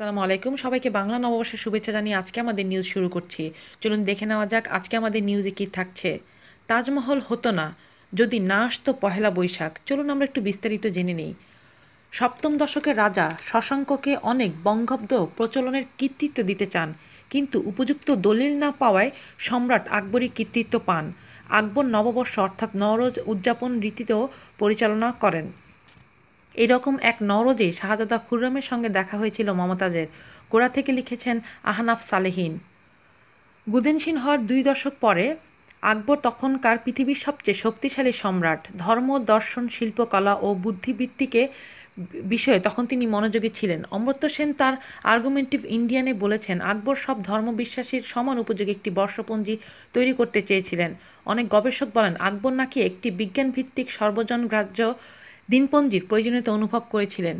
আসসালামু আলাইকুম। সবাইকে বাংলা নববর্ষের শুভেচ্ছা জানিয়ে আজকে আমাদের নিউজ শুরু করছি। চলুন দেখে নেওয়া যাক আজকে আমাদের নিউজে কী থাকছে। তাজমহল হতো না, যদি না আসতো পহেলা বৈশাখ। চলুন আমরা একটু বিস্তারিত জেনে নিই। সপ্তম দশকের রাজা শশাঙ্ককে অনেক বঙ্গাব্দ প্রচলনের কৃতিত্ব দিতে চান, কিন্তু উপযুক্ত দলিল না পাওয়ায় সম্রাট আকবরী কৃতিত্ব পান। আকবর নববর্ষ অর্থাৎ নরজ উদযাপন রীতিতেও পরিচালনা করেন। এরকম এক নরদে শাহজাদা খুররমের সঙ্গে দেখা হয়েছিল মমতাজের। গোড়া থেকে লিখেছেন আহনাফ সালেহীন। গুদেনশীন হওয়ার দুই দশক পরে আকবর তখনকার পৃথিবীর সবচেয়ে শক্তিশালী সম্রাট, ধর্ম, দর্শন, শিল্পকলা ও বুদ্ধিবৃত্তিকে বিষয়ে তখন তিনি মনোযোগী ছিলেন। অমর্ত্য সেন তার আর্গুমেন্টিভ ইন্ডিয়ানে বলেছেন, আকবর সব ধর্মবিশ্বাসীর সমান উপযোগী একটি বর্ষপঞ্জি তৈরি করতে চেয়েছিলেন। অনেক গবেষক বলেন, আকবর নাকি একটি বিজ্ঞানভিত্তিক সর্বজনগ্রাহ্য দিনপঞ্জির প্রয়োজনীয়তা অনুভব করেছিলেন।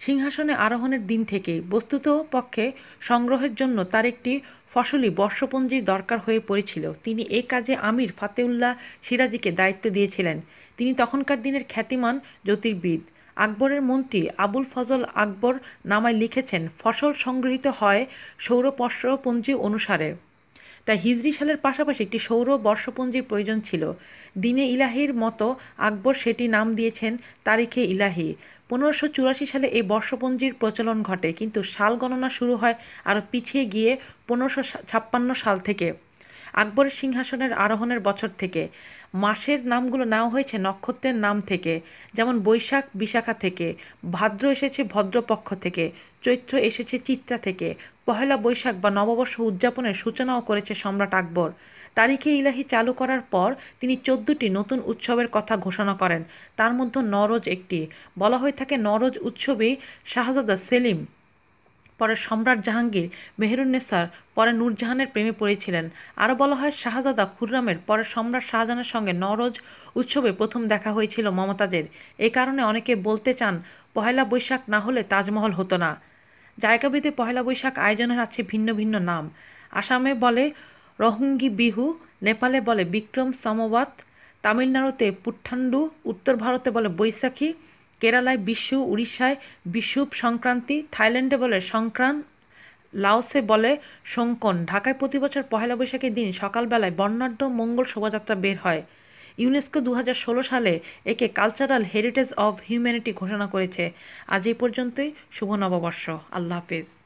সিংহাসনে আরোহণের দিন থেকেই বস্তুত পক্ষে সংগ্রহের জন্য তার একটি ফসলি বর্ষপঞ্জির দরকার হয়ে পড়েছিল। তিনি এ কাজে আমির ফাতেউল্লাহ সিরাজিকে দায়িত্ব দিয়েছিলেন। তিনি তখনকার দিনের খ্যাতিমান জ্যোতির্বিদ। আকবরের মন্ত্রী আবুল ফজল আকবর নামায় লিখেছেন, ফসল সংগৃহীত হয় সৌর বর্ষপঞ্জি অনুসারে। তাই হিজরি সালের পাশাপাশি একটি সৌর বর্ষপঞ্জির প্রয়োজন ছিল। দিনে ইলাহির মতো আকবর সেটি নাম দিয়েছেন তারিখে ইলাহি। পনেরোশো চুরাশি সালে এই বর্ষপঞ্জির প্রচলন ঘটে, কিন্তু সাল গণনা শুরু হয় আরও পিছিয়ে গিয়ে পনেরোশো ছাপ্পান্ন সাল থেকে, আকবরের সিংহাসনের আরোহণের বছর থেকে। মাসের নামগুলো নেওয়া হয়েছে নক্ষত্রের নাম থেকে, যেমন বৈশাখ, বিশাখা থেকে, ভাদ্র এসেছে ভদ্রপক্ষ থেকে, চৈত্র এসেছে চিত্রা থেকে, পহেলা বৈশাখ বা নববর্ষ উদযাপনের সূচনাও করেছে সম্রাট আকবর। তারিখে ইলাহি চালু করার পর তিনি চোদ্দটি নতুন উৎসবের কথা ঘোষণা করেন। তার মধ্যে নরজ একটি। বলা হয়ে থাকে নরজ উৎসবেই শাহজাদা সেলিম পরে সম্রাট জাহাঙ্গীর মেহেরুন্নেসার পরে নূরজাহানের প্রেমে পড়েছিলেন। আরও বলা হয়, শাহজাদা খুররামের পরে সম্রাট শাহজাহানের সঙ্গে নরজ উৎসবে প্রথম দেখা হয়েছিল মমতাজের। এ কারণে অনেকে বলতে চান, পহেলা বৈশাখ না হলে তাজমহল হতো না। জায়গাভেদে পহেলা বৈশাখ আয়োজনের আছে ভিন্ন ভিন্ন নাম। আসামে বলে, রোহিঙ্গি বিহু, নেপালে বলে বিক্রম সমবাত তামিলনাড়ুতে পুট্ঠান্ডু, উত্তর ভারতে বলে বৈশাখী কেরালায় বিশু উড়িষ্যায় বিশুপ সংক্রান্তি, থাইল্যান্ডে বলে সংক্রান্ত লাওসে বলে শঙ্কন। ঢাকায় প্রতি বছর পহেলা বৈশাখের দিন সকালবেলায় বর্ণাঢ্য মঙ্গল শোভাযাত্রা বের হয়। ইউনেস্কো দু হাজার ষোলো সালে একে কালচারাল হেরিটেজ অব হিউম্যানিটি ঘোষণা করেছে। আজ এই পর্যন্তই, শুভ নববর্ষ। আল্লাহ হাফিজ।